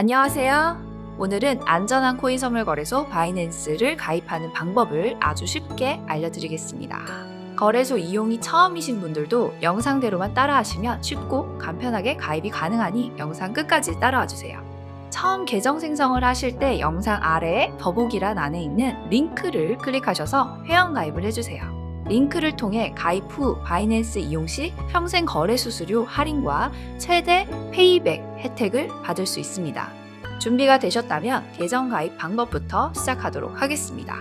안녕하세요. 오늘은 안전한 코인 선물 거래소 바이낸스를 가입하는 방법을 아주 쉽게 알려드리겠습니다. 거래소 이용이 처음이신 분들도 영상대로만 따라하시면 쉽고 간편하게 가입이 가능하니 영상 끝까지 따라와 주세요. 처음 계정 생성을 하실 때 영상 아래에 더보기란 안에 있는 링크를 클릭하셔서 회원 가입을 해주세요. 링크를 통해 가입 후 바이낸스 이용 시 평생 거래 수수료 할인과 최대 페이백 혜택을 받을 수 있습니다. 준비가 되셨다면 계정 가입 방법부터 시작하도록 하겠습니다.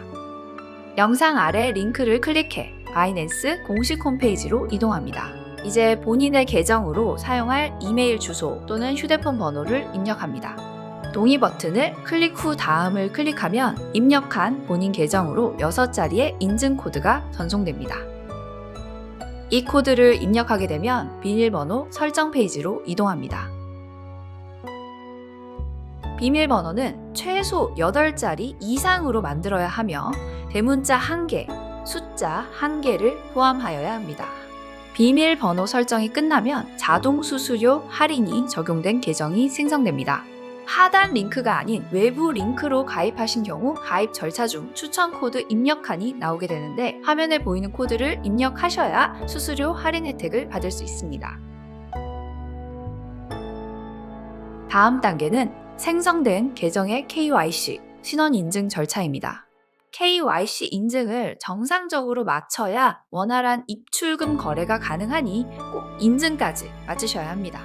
영상 아래 링크를 클릭해 바이낸스 공식 홈페이지로 이동합니다. 이제 본인의 계정으로 사용할 이메일 주소 또는 휴대폰 번호를 입력합니다. 동의 버튼을 클릭 후 다음을 클릭하면 입력한 본인 계정으로 6자리의 인증 코드가 전송됩니다. 이 코드를 입력하게 되면 비밀번호 설정 페이지로 이동합니다. 비밀번호는 최소 8자리 이상으로 만들어야 하며 대문자 1개, 숫자 1개를 포함하여야 합니다. 비밀번호 설정이 끝나면 자동 수수료 할인이 적용된 계정이 생성됩니다. 하단 링크가 아닌 외부 링크로 가입하신 경우 가입 절차 중 추천 코드 입력한이 나오게 되는데 화면에 보이는 코드를 입력하셔야 수수료 할인 혜택을 받을 수 있습니다. 다음 단계는 생성된 계정의 KYC 신원 인증 절차입니다. KYC 인증을 정상적으로 마쳐야 원활한 입출금 거래가 가능하니 꼭 인증까지 마치셔야 합니다.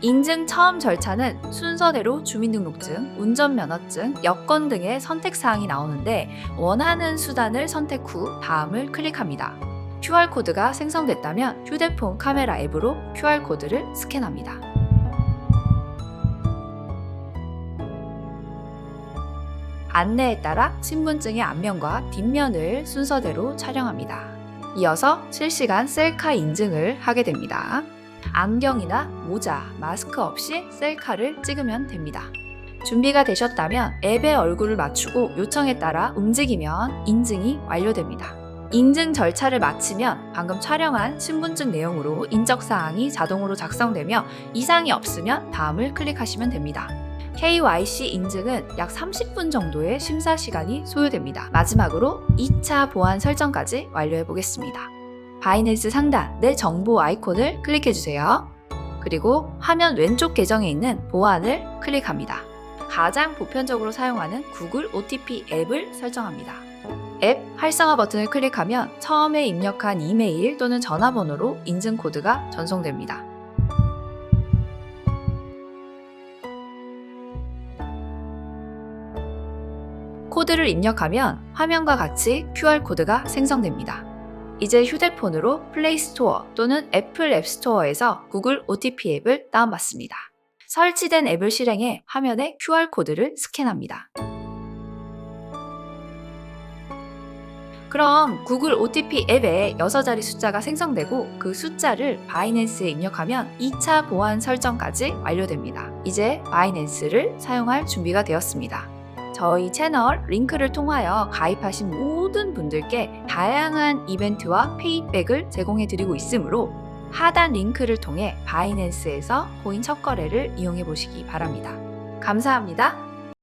인증 처음 절차는 순서대로 주민등록증, 운전면허증, 여권 등의 선택사항이 나오는데 원하는 수단을 선택 후 다음을 클릭합니다. QR코드가 생성됐다면 휴대폰 카메라 앱으로 QR코드를 스캔합니다. 안내에 따라 신분증의 앞면과 뒷면을 순서대로 촬영합니다. 이어서 실시간 셀카 인증을 하게 됩니다. 안경이나 모자, 마스크 없이 셀카를 찍으면 됩니다. 준비가 되셨다면 앱의 얼굴을 맞추고 요청에 따라 움직이면 인증이 완료됩니다. 인증 절차를 마치면 방금 촬영한 신분증 내용으로 인적사항이 자동으로 작성되며 이상이 없으면 다음을 클릭하시면 됩니다. KYC 인증은 약 30분 정도의 심사 시간이 소요됩니다. 마지막으로 2차 보안 설정까지 완료해 보겠습니다. 바이낸스 상단 내 정보 아이콘을 클릭해 주세요. 그리고 화면 왼쪽 계정에 있는 보안을 클릭합니다. 가장 보편적으로 사용하는 구글 OTP 앱을 설정합니다. 앱 활성화 버튼을 클릭하면 처음에 입력한 이메일 또는 전화번호로 인증 코드가 전송됩니다. 코드를 입력하면 화면과 같이 QR코드가 생성됩니다. 이제 휴대폰으로 플레이스토어 또는 애플 앱스토어에서 구글 OTP 앱을 다운받습니다. 설치된 앱을 실행해 화면에 QR코드를 스캔합니다. 그럼 구글 OTP 앱에 6자리 숫자가 생성되고 그 숫자를 바이낸스에 입력하면 2차 보안 설정까지 완료됩니다. 이제 바이낸스를 사용할 준비가 되었습니다. 저희 채널 링크를 통하여 가입하신 모든 분들께 다양한 이벤트와 페이백을 제공해 드리고 있으므로 하단 링크를 통해 바이낸스에서 코인 첫 거래를 이용해 보시기 바랍니다. 감사합니다.